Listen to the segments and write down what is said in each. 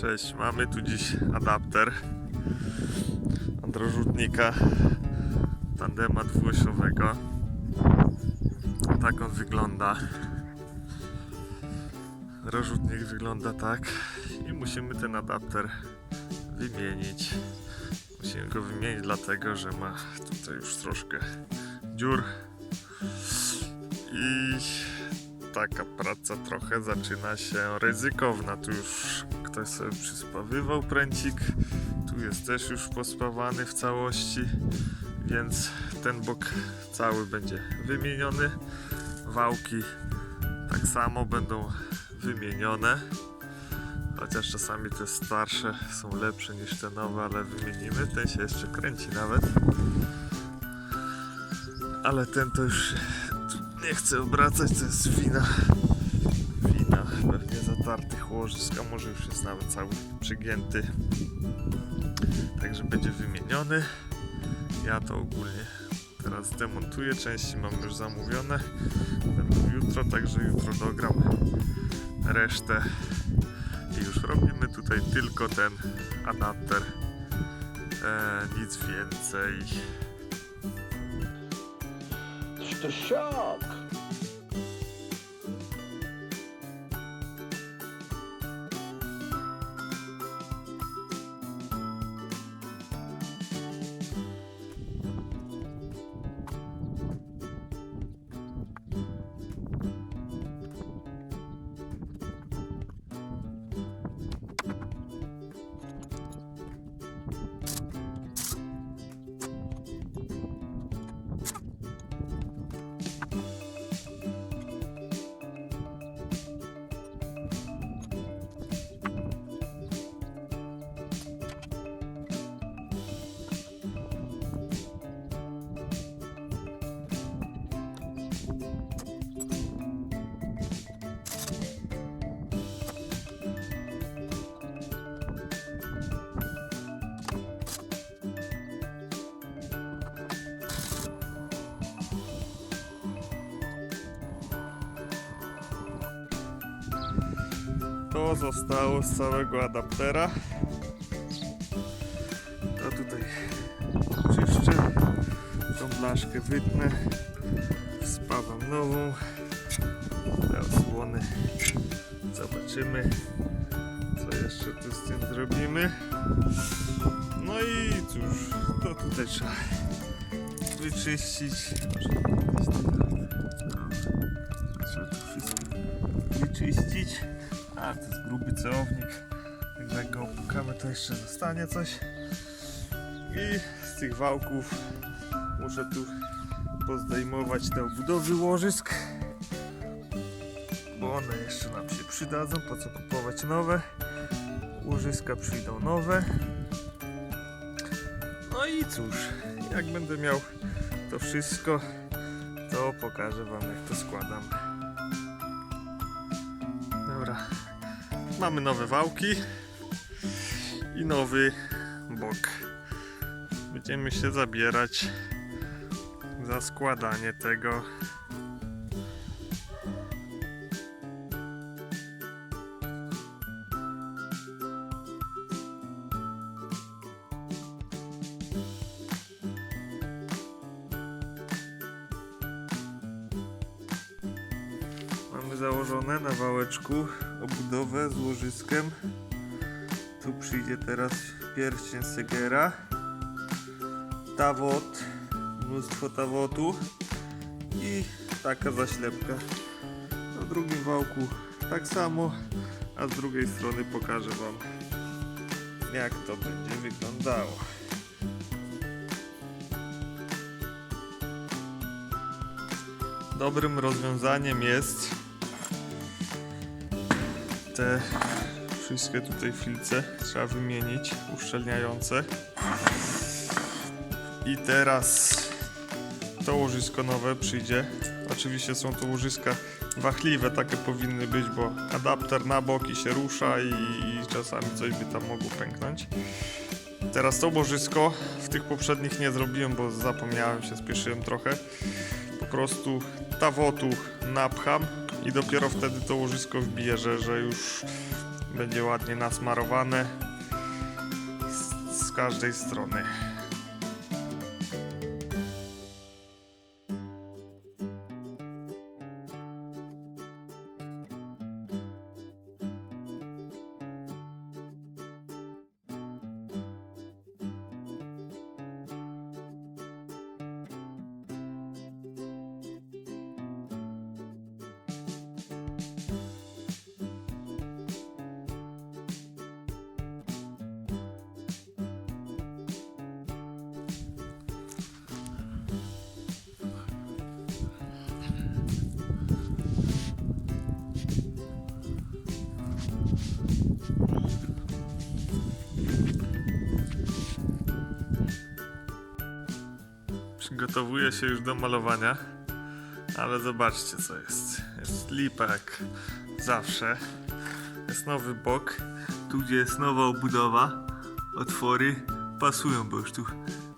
Cześć, mamy tu dziś adapter od rozrzutnika tandema dwuosiowego. Tak on wygląda. Rozrzutnik wygląda tak i musimy ten adapter wymienić. Musimy go wymienić dlatego, że ma tutaj już troszkę dziur i taka praca trochę zaczyna się ryzykowna. Tu już ktoś sobie przyspawywał pręcik, tu jest też już pospawany w całości, więc ten bok cały będzie wymieniony. Wałki tak samo będą wymienione. Chociaż czasami te starsze są lepsze niż te nowe, ale wymienimy. Ten się jeszcze kręci nawet. Ale ten to już nie chcę obracać, to jest wina. Wina pewnie zatartych łożysk, a może już jest nawet cały przygięty. Także będzie wymieniony. Ja to ogólnie teraz demontuję. Części mam już zamówione. Będą jutro, także jutro dogram resztę. I już robimy tutaj tylko ten adapter. E, nic więcej. To szok! To zostało z całego adaptera. To tutaj czyszczę. Tą blaszkę wytnę. Spawam nową. Te osłony. Zobaczymy, co jeszcze tu z tym zrobimy. No i cóż, to tutaj trzeba wyczyścić. Trzeba to wszystko wyczyścić. A, to jest gruby ceownik. Także jak go opukamy, to jeszcze zostanie coś. I z tych wałków muszę tu pozdejmować te obudowy łożysk. Bo one jeszcze nam się przydadzą. Po co kupować nowe? Łożyska przyjdą nowe. No i cóż, jak będę miał to wszystko, to pokażę Wam jak to składam. Mamy nowe wałki i nowy bok. Będziemy się zabierać za składanie tego. Założone na wałeczku obudowę z łożyskiem. Tu przyjdzie teraz pierścień Segera. Tawot, mnóstwo tawotu i taka zaślepka. Na drugim wałku tak samo, a z drugiej strony pokażę Wam jak to będzie wyglądało. Dobrym rozwiązaniem jest te wszystkie tutaj filce trzeba wymienić, uszczelniające. I teraz to łożysko nowe przyjdzie. Oczywiście są to łożyska wachliwe, takie powinny być, bo adapter na boki się rusza i, i czasami coś by tam mogło pęknąć. Teraz to łożysko w tych poprzednich nie zrobiłem, bo zapomniałem się, spieszyłem trochę. Po prostu tawotu napcham i dopiero wtedy to łożysko wbiję, że, że już Będzie ładnie nasmarowane z, z każdej strony. Przygotowuję się już do malowania, ale zobaczcie co jest. Jest lipa jak zawsze. Jest nowy bok, tu gdzie jest nowa obudowa, otwory pasują, bo już tu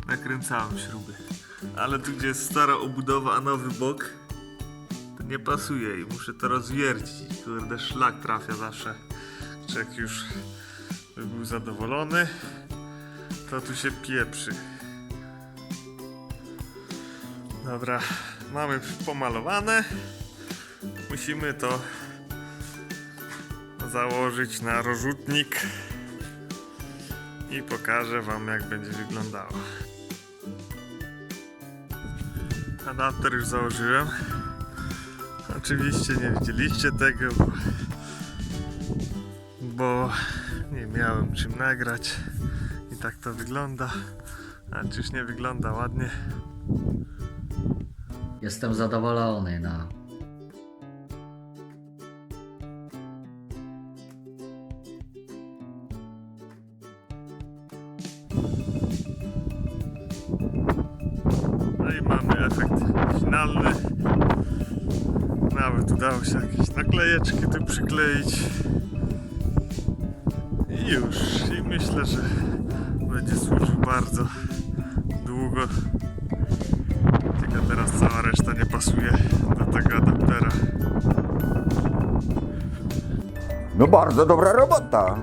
nakręcałem śruby. Ale tu gdzie jest stara obudowa, a nowy bok, to nie pasuje i muszę to rozwiercić. Kurde, szlak trafia zawsze. Czy jak już by był zadowolony, to tu się pieprzy. Dobra, mamy pomalowane. Musimy to założyć na rozrzutnik i pokażę Wam, jak będzie wyglądało. Adapter już założyłem. Oczywiście nie widzieliście tego, bo, bo nie miałem czym nagrać. I tak to wygląda. A czyż nie wygląda ładnie? Jestem zadowolony, no. No i mamy efekt finalny. Nawet udało się jakieś naklejeczki tu przykleić. I już. I myślę, że będzie służył bardzo długo. Tylko teraz cała reszta nie pasuje do tego adaptera. No bardzo dobra robota.